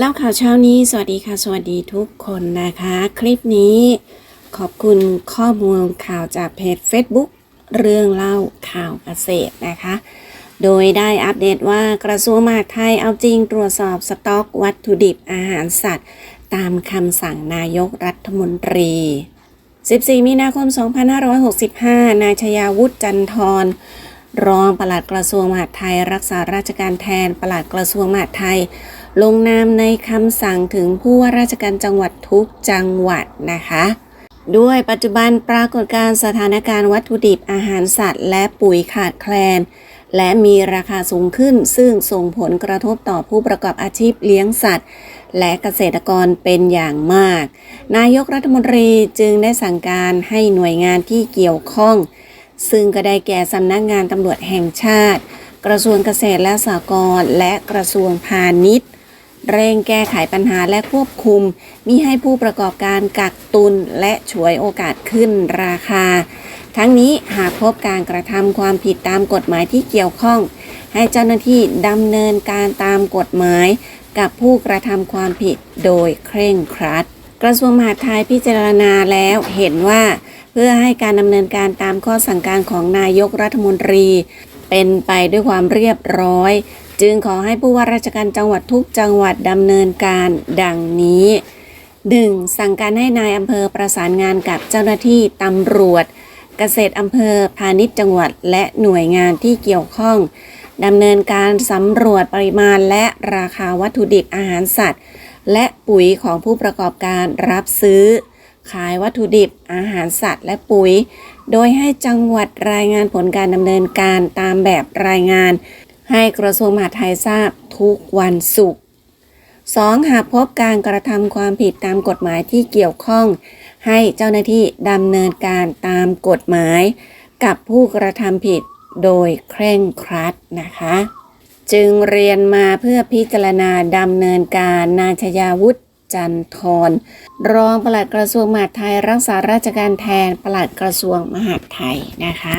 เล่าข่าวเช้านี้ สวัสดีค่ะ สวัสดีทุกคนนะคะ คลิปนี้ขอบคุณข้อมูลข่าวจากเพจ Facebook เรื่องเล่าข่าวเกษตรนะคะ โดยได้อัปเดตว่ากระทรวงมหาดไทยเอาจริงตรวจสอบสต็อกวัตถุดิบอาหารสัตว์ ตามคำสั่งนายกรัฐมนตรี 14 มีนาคม 2565 นายชยาวุฒิจันทรรองปลัดกระทรวงมหาดไทย รักษาราชการแทนปลัดกระทรวงมหาดไทย ลงนามในคำสั่งถึงผู้ว่าราชการจังหวัดทุกจังหวัดนะคะด้วยปัจจุบันปรากฏการณ์สถานการณ์วัตถุดิบอาหารสัตว์ และปุ๋ยขาดแคลน และมีราคาสูงขึ้น ซึ่งส่งผลกระทบต่อผู้ประกอบอาชีพเลี้ยงสัตว์ และเกษตรกรเป็นอย่างมาก นายกรัฐมนตรีจึงได้สั่งการให้หน่วยงานที่เกี่ยวข้อง ซึ่งก็ได้แก่สำนักงานตำรวจแห่งชาติ กระทรวงเกษตรและสหกรณ์และกระทรวงพาณิชย์ เร่งแก้ไขปัญหาและควบคุม มิให้ผู้ประกอบการกักตุนและฉวยโอกาสขึ้นราคา ทั้งนี้หากพบการกระทำความผิดตามกฎหมายที่เกี่ยวข้อง ให้เจ้าหน้าที่ดำเนินการตามกฎหมาย กับผู้กระทำความผิดโดยเคร่งครัด กระทรวงมหาดไทยพิจารณาแล้วเห็นว่า เพื่อให้การดำเนินการตามข้อสั่งการของนายกรัฐมนตรี เป็นไปด้วยความเรียบร้อย จึงขอให้ผู้ว่าราชการจังหวัดทุกจังหวัดดำเนินการดังนี้ 1. สั่งการให้นายอำเภอประสานงานกับเจ้าหน้าที่ตำรวจ เกษตรอำเภอพาณิชย์จังหวัดและหน่วยงานที่เกี่ยวข้องดำเนินการสำรวจปริมาณและราคาวัตถุดิบอาหารสัตว์ และปุ๋ยของผู้ประกอบการรับซื้อ ขายวัตถุดิบอาหารสัตว์ และปุ๋ย โดยให้จังหวัดรายงานผลการดำเนินการตามแบบรายงาน ให้กระทรวงมหาดไทยทราบทุกวันศุกร์ 2. หากพบการกระทำความผิดตามกฎหมายที่เกี่ยวข้อง ให้เจ้าหน้าที่ดำเนินการตามกฎหมาย กับผู้กระทำผิดโดยเคร่งครัดนะคะ จึงเรียนมาเพื่อพิจารณาดำเนินการนายชยาวุฒิจันทรรองปลัดกระทรวงมหาดไทย รักษาราชการแทนปลัดกระทรวงมหาดไทยนะคะ